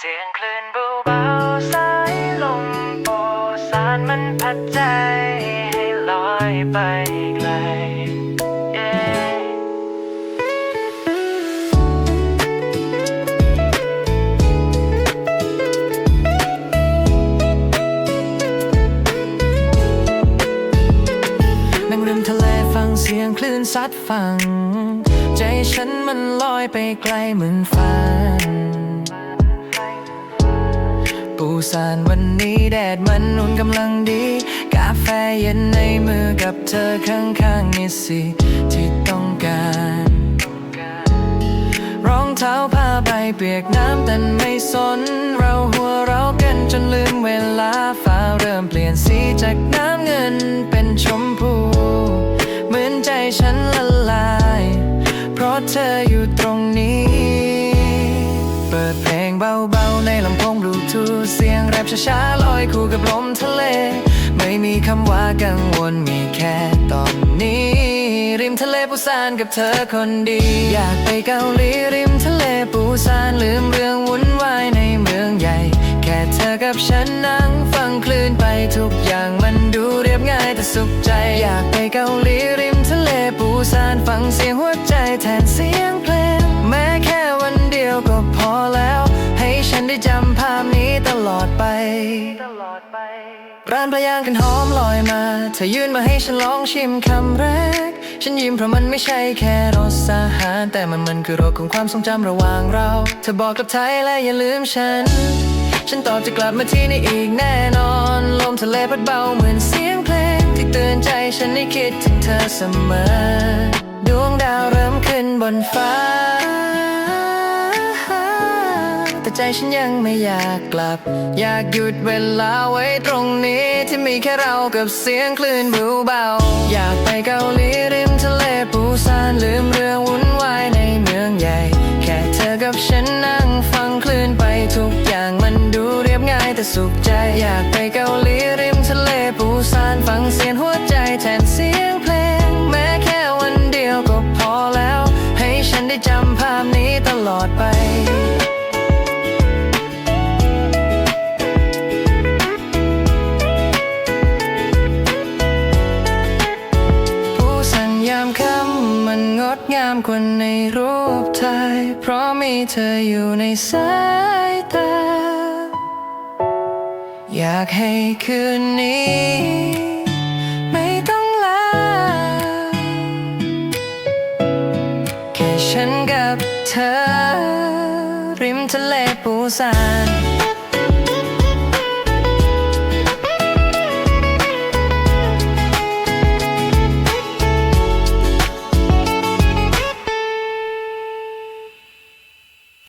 เสียงคลื่นเบาๆสายลมโปสานมันพัดใจให้ลอยไปไกล Yeah นั่งริมทะเลฟังเสียงคลื่นซัดฟัง ใจฉันมันลอยไปไกลเหมือนฝัน ปูซานวันนี้แดดมันนุ่นกำลังดี กาแฟเย็นในมือกับเธอข้างๆนี่สิที่ต้องการ รองเท้าผ้าใบเปียกน้ำแต่ไม่สน เราหัวเรากันจนลืมเวลาฟ้าเริ่มเปลี่ยนสีจากน้ำเงินเป็นชมพู เหมือนใจฉันละลาย เพราะเธออยู่ตรงนี้ ช้าๆลอยคู่กับลมทะเล ไม่มีคำว่ากังวลมีแค่ตอนนี้ ริมทะเลปูซานกับเธอคนดี อยากไปเกาหลีริมทะเลปูซานลืมเรื่องวุ่นวายในเมืองใหญ่ แค่เธอกับฉันนั่งฟังคลื่นไปทุกอย่างมันดูเรียบง่ายแต่สุขใจ อยากไปเกาหลีริมทะเลปูซานฟังเสียงหัวใจแทนเสียง ร้านปลาย่างกันหอมลอยมา เธอยื่นมาให้ฉันลองชิมคำแรก ฉันยิ้มเพราะมันไม่ใช่แค่รสอาหาร แต่มันมันคือรสของความทรงจำระหว่างเรา เธอบอกกับไทยและอย่าลืมฉัน ฉันตอบจะกลับมาที่นี่อีกแน่นอน ลมทะเลพัดเบาเหมือนเสียงเพลง ที่เตือนใจฉันให้คิดถึงเธอเสมอ ดวงดาวเริ่มขึ้นบนฟ้า แต่ใจฉันยังไม่อยากกลับ อยากหยุดเวลาไว้ตรงนี้ที่มีแค่เรากับเสียงคลื่นเบาๆอยากไปเกาหลีริมทะเลปูซานลืมเรื่องวุ่นวายในเมืองใหญ่ แค่เธอกับฉันนั่งฟังคลื่นไปทุกอย่างมันดูเรียบง่ายแต่สุขใจ อยากไปเกาหลีริมทะเลปูซานฟังเสียงหัวใจแทนเสียงเพลงามกว่าในรูปถ่ายเพราะมีเธออยู่ในสายตา อยากให้คืนนี้ ไม่ต้องลา แค่ฉันกับเธอ ริมทะเลปูซาน